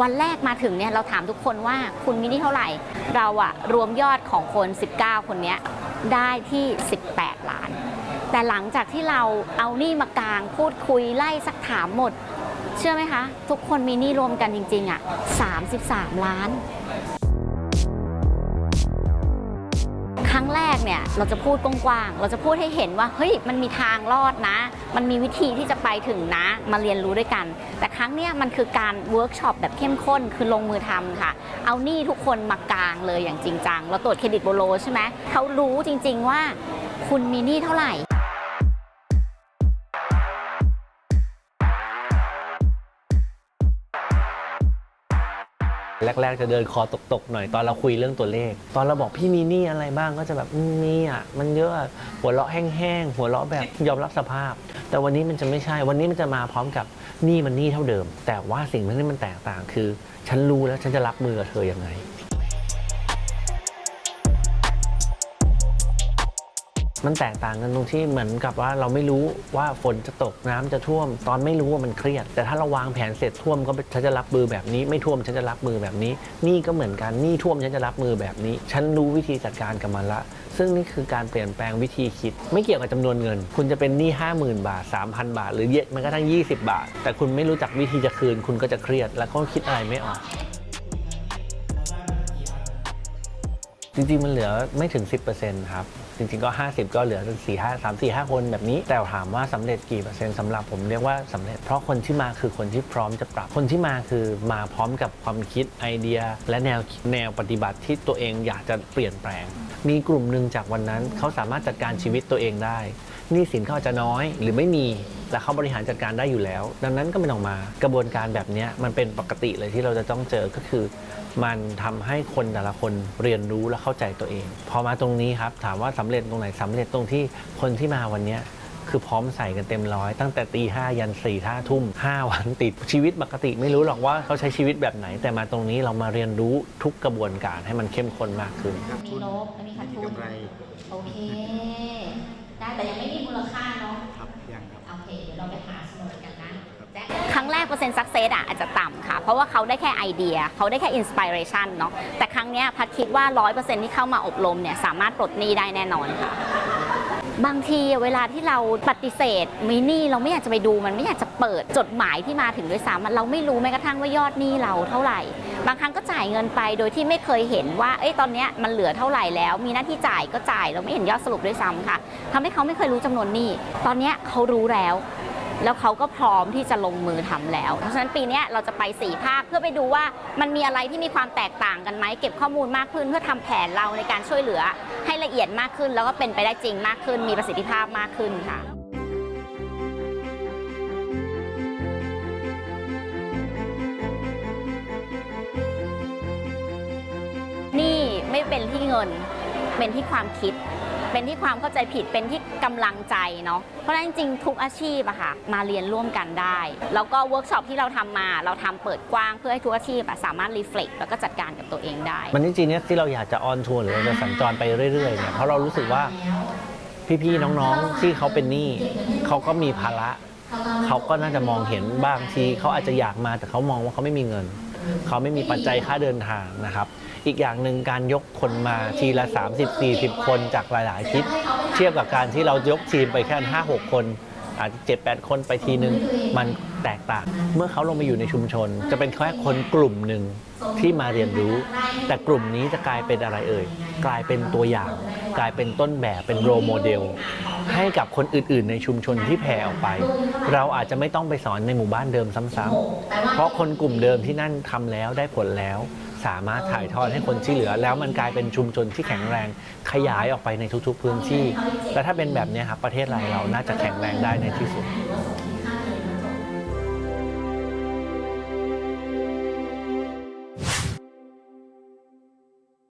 วันแรกมาถึงเนี่ยเราถามทุกคนว่าคุณมีหนี่เท่าไหร่ เราอะรวมยอดของคน 19 คนเนี้ยได้ที่ 18 ล้าน แต่หลังจากที่เราเอาหนี้มากลางพูดคุยไล่สักถามหมด เชื่อไหมคะ ทุกคนมีหนี้รวมกันจริงๆอะ33 ล้าน รั้งแรกเนี่ยเราจะพูดกว้างๆ เราจะพูดให้เห็นว่าเฮ้ยมันมีทางรอดนะ มันมีวิธีที่จะไปถึงนะมาเรียนรู้ด้วยกัน แต่ครั้งเนี้ยมันคือการเวิร์กช็อปแบบเข้มข้นคือลงมือทำค่ะ เอาหนี้ทุกคนมากลางเลยอย่างจริงจังเราตรวจเครดิตโบโลใช่ไหมเขารู้จริง ๆว่า คุณมีหนี้เท่าไหร่ แรก ๆ จะเดินคอตกๆหน่อยตอนเราคุยเรื่องตัวเลข ตอนเราบอกพี่มีหนี้อะไรบ้างก็จะแบบมีอะมันเยอะอะหัวเราะแห้งๆหัวเราะแบบยอมรับสภาพ แต่วันนี้มันจะไม่ใช่ วันนี้มันจะมาพร้อมกับหนี้มันหนี้เท่าเดิม แต่ว่าสิ่งที่มันแตกต่างคือ ฉันรู้แล้วฉันจะรับมือกับเธอยังไง มันแตกต่างกันตรงที่เหมือนกับว่าเราไม่รู้ว่าฝนจะตกน้ำจะท่วม ตอนไม่รู้ว่ามันเครียด แต่ถ้าเราวางแผนเสร็จท่วมก็ฉันจะรับมือแบบนี้ ไม่ท่วมฉันจะรับมือแบบนี้ นี่ก็เหมือนกันนี่ท่วมฉันจะรับมือแบบนี้ ฉันรู้วิธีจัดการกับมันละ ซึ่งนี่คือการเปลี่ยนแปลงวิธีคิด ไม่เกี่ยวกับจำนวนเงิน คุณจะเป็นหนี้50,000 บาท 3,000 บาท หรือเยอะมันก็ทั้ง 20 บาท แต่คุณไม่รู้จักวิธีจะคืน คุณก็จะเครียด แล้วก็คิดอะไรไม่ออก จริงๆ มันเหลือไม่ถึง 10%ครับ จริงๆ ก็ 50 ก็เหลือถึง4 5 3 4 5คนแบบนี้ แต่ถามว่าสำเร็จกี่เปอร์เซ็นต์สำหรับผมเรียกว่าสำเร็จ เพราะคนที่มาคือคนที่พร้อมจะปรับ คนที่มาคือมาพร้อมกับความคิดไอเดีย และแนวแนวปฏิบัติที่ตัวเองอยากจะเปลี่ยนแปลง มีกลุ่มหนึ่งจากวันนั้นเขาสามารถจัดการชีวิตตัวเองได้หนี้สินเขาอาจจะน้อยหรือไม่มี แต่เขาบริหารจัดการได้อยู่แล้ว ดังนั้นก็ไม่ต้องมากระบวนการแบบเนี้ยมันเป็นปกติเลยที่เราจะต้องเจอก็คือ มันทำให้คนแต่ละคนเรียนรู้และเข้าใจตัวเอง พอมาตรงนี้ครับถามว่าสำเร็จตรงไหนสำเร็จตรงที่คนที่มาวันเนี้ยคือพร้อมใส่กันเต็มร้อยตั้งแต่ตีห้ายันสี่ห้าทุ่มห้าวันติดชีวิตปกติไม่รู้หรอกว่าเขาใช้ชีวิตแบบไหน แต่มาตรงนี้เรามาเรียนรู้ทุกกระบวนการให้มันเข้มข้นมากขึ้นมีลบและมีขาดทุนกำไรโอเคได้แต่ยังไม่มีมูลค่าเนาะครับยังครับ โอเคเดี๋ยวเราไปหาสมุดกันนะแจ็คครั้งแรกเปอร์เซ็นต์สักเซสอะอาจจะต่ำค่ะ เพราะว่าเขาได้แค่ไอเดีย เขาได้แค่อินสปิเรชันเนาะแต่ครั้งเนี้ยพัดคิดว่า 100%ที่เข้ามาอบรมเนี่ยสามารถปลดหนี้ได้แน่นอนค่ะ บางทีเวลาที่เราปฏิเสธมินี่เราไม่อยากจะไปดูมันไม่อยากจะเปิดจดหมายที่มาถึงด้วยซ้ำเราไม่รู้แม้กระทั่งว่ายอดหนี้เราเท่าไหร่ บางครั้งก็จ่ายเงินไปโดยที่ไม่เคยเห็นว่าเอ้ยตอนนี้มันเหลือเท่าไหร่แล้ว มีหน้าที่จ่ายก็จ่ายเราไม่เห็นยอดสรุปด้วยซ้ำค่ะทำให้เขาไม่เคยรู้จำนวนหนี้ ตอนนี้เขารู้แล้ว แล้วเขาก็พร้อมที่จะลงมือทำแล้ว เพราะฉะนั้นปีนี้เราจะไปสี่ภาคเพื่อไปดูว่ามันมีอะไรที่มีความแตกต่างกันไหมเก็บข้อมูลมากขึ้น เพื่อทำแผนเราในการช่วยเหลือให้ละเอียดมากขึ้น แล้วก็เป็นไปได้จริงมากขึ้น มีประสิทธิภาพมากขึ้นค่ะนี่ไม่เป็นที่เงินเป็นที่ความคิด เป็นที่ความเข้าใจผิดเป็นที่กำลังใจเนาะเพราะฉะนั้นจริงๆทุกอาชีพอะค่ะมาเรียนร่วมกันได้ แล้วก็เวิร์กช็อปที่เราทำมา เราทำเปิดกว้างเพื่อให้ทุกอาชีพอะสามารถรีเฟล็กแล้วก็จัดการกับตัวเองได้ มันจริงๆเนี่ยที่เราอยากจะออนทัวร์หรือเราจะสัญจรไปเรื่อยๆเนี่ยเพราะเรารู้สึกว่าพี่ๆน้องๆที่เขาเป็นหนี้เขาก็มีภาระเขาก็น่าจะมองเห็นบางทีเขาอาจจะอยากมาแต่เขามองว่าเขาไม่มีเงิน เขาไม่มีปัจจัยค่าเดินทางนะครับ อีกอย่างหนึ่งการยกคนมาทีละ 30 40 คนจากหลาย ๆ ทิศเทียบกับการที่เรายกทีมไปแค่ 5 6 คนอาจจะ7 8คนไปทีนึง มันแตกต่าง เมื่อเขาลงมาอยู่ในชุมชน จะเป็นแค่คนกลุ่มหนึ่งที่มาเรียนรู้ แต่กลุ่มนี้จะกลายเป็นอะไรเอ่ย กลายเป็นตัวอย่าง กลายเป็นต้นแบบเป็นโรโมเดล ให้กับคนอื่น ๆ ในชุมชนที่แผ่ออกไป เราอาจจะไม่ต้องไปสอนในหมู่บ้านเดิมซ้ำๆเพราะคนกลุ่มเดิมที่นั่นทำแล้วได้ผลแล้ว สามารถถ่ายทอดให้คนที่เหลือ แล้วมันกลายเป็นชุมชนที่แข็งแรงขยายออกไปในทุกๆพื้นที่ และถ้าเป็นแบบนี้ครับประเทศไทยเราน่าจะแข็งแรงได้ในที่สุด